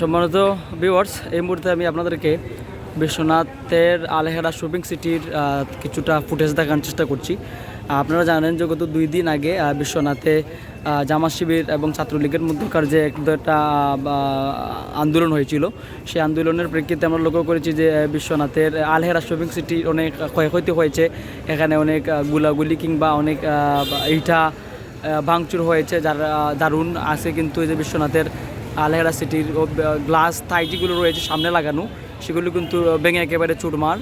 সম্মানিত ভিউয়ার্স এই মুহূর্তে আমি আপনাদেরকে বিশ্বনাথের আলহেরা শপিং সিটির কিছুটা ফুটেজ দেখানোর চেষ্টা করছি। আপনারা জানেন যে গত দুই দিন আগে বিশ্বনাথে জামাত শিবির এবং ছাত্রলীগের মধ্যকার যে এক একটা আন্দোলন হয়েছিল, সেই আন্দোলনের প্রেক্ষিতে আমরা লক্ষ্য করেছি যে বিশ্বনাথের আলহেরা শপিং সিটি অনেক ক্ষয়ক্ষতি হয়েছে। এখানে অনেক গুলাগুলি কিংবা অনেক ইটা ভাঙচুর হয়েছে, যার দারুণ আছে কিন্তু এই যে বিশ্বনাথের আলহেরা সিটির গ্লাস থাইটিগুলো রয়েছে সামনে লাগানো। সেগুলো কিন্তু ভেঙে একেবারে চুরমার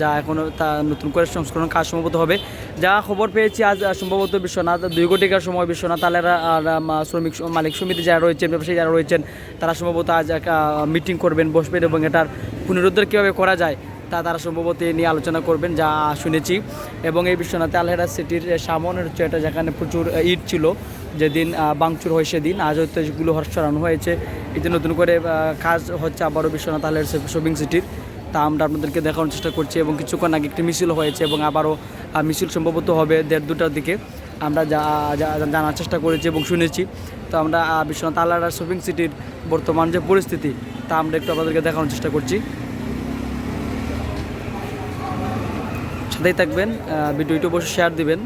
যা এখনও তা নতুন করে সংস্করণ কাজ সম্ভবত হবে। যা খবর পেয়েছি আজ সম্ভবত বিশ্বনাথ, দুই কোটিকার সময় বিশ্বনাথ আলেরা আর শ্রমিক মালিক সমিতি যারা রয়েছেন ব্যবসায়ী যারা রয়েছেন, তারা সম্ভবত আজ এক মিটিং করবেন, বসবেন এবং এটার পুনরুদ্ধার কীভাবে করা যায় তা তারা সম্ভবত নিয়ে আলোচনা করবেন, যা শুনেছি। এবং এই বিশ্বনাথে আলহেরা সিটির সামনের হচ্ছে এটা যেখানে প্রচুর ইট ছিল। যেদিন বাংচুর হয় সেদিন। আজ হয়তো হর সরানো হয়েছে। যে নতুন করে কাজ হচ্ছে আবারও বিশ্বনাথ আলহের শপিং সিটির। তা আমরা আপনাদেরকে দেখানোর চেষ্টা করছি এবং কিছুক্ষণ আগে একটি মিছিল হয়েছে এবং আবারও মিছিল সম্ভবত হবে দেড় দুটার দিকে। আমরা যা- জানার চেষ্টা করেছি এবং শুনেছি। তো আমরা বিশ্বনাথ আলহার শপিং সিটির বর্তমান যে পরিস্থিতি, তা আমরা একটু আপনাদেরকে দেখানোর চেষ্টা করছি। সাথেই থাকবেন ভিডিওটি অবশ্যই শেয়ার দিবেন।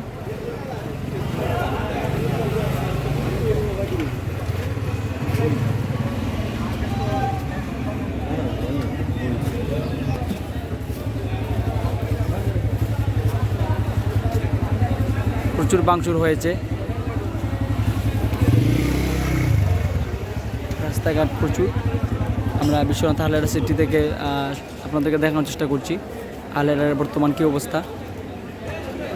প্রচুর বাংচুর হয়েছে। রাস্তাঘাট প্রচুর। আমরা বিশ্বনাথ আলেরা সিটি থেকে আপনাদেরকে দেখানোর চেষ্টা করছি। আলেরার বর্তমান কী অবস্থা?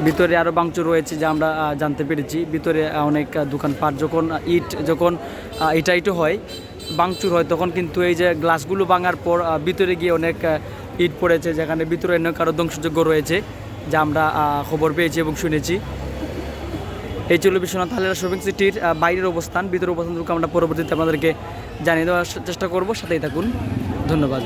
ভিতরে আরও বাংচুর রয়েছে যা আমরা জানতে পেরেছি। ভিতরে অনেক দোকানপাট যখন ইট যখন ইটা ইটো হয় বাংচুর হয়, তখন কিন্তু এই যে গ্লাসগুলো ভাঙার পর ভিতরে গিয়ে অনেক ইট পড়েছে, যেখানে ভিতরে অনেক আরও ধ্বংসযোগ্য রয়েছে, যা আমরা খবর পেয়েছি এবং শুনেছি। এই ছিল বিশ্বনাথ হালেরা শপিং সিটির বাইরের অবস্থান। ভিতরের অবস্থানটুকু আমরা পরবর্তীতে আপনাদেরকে জানিয়ে দেওয়ার চেষ্টা করব। সাথেই থাকুন। ধন্যবাদ।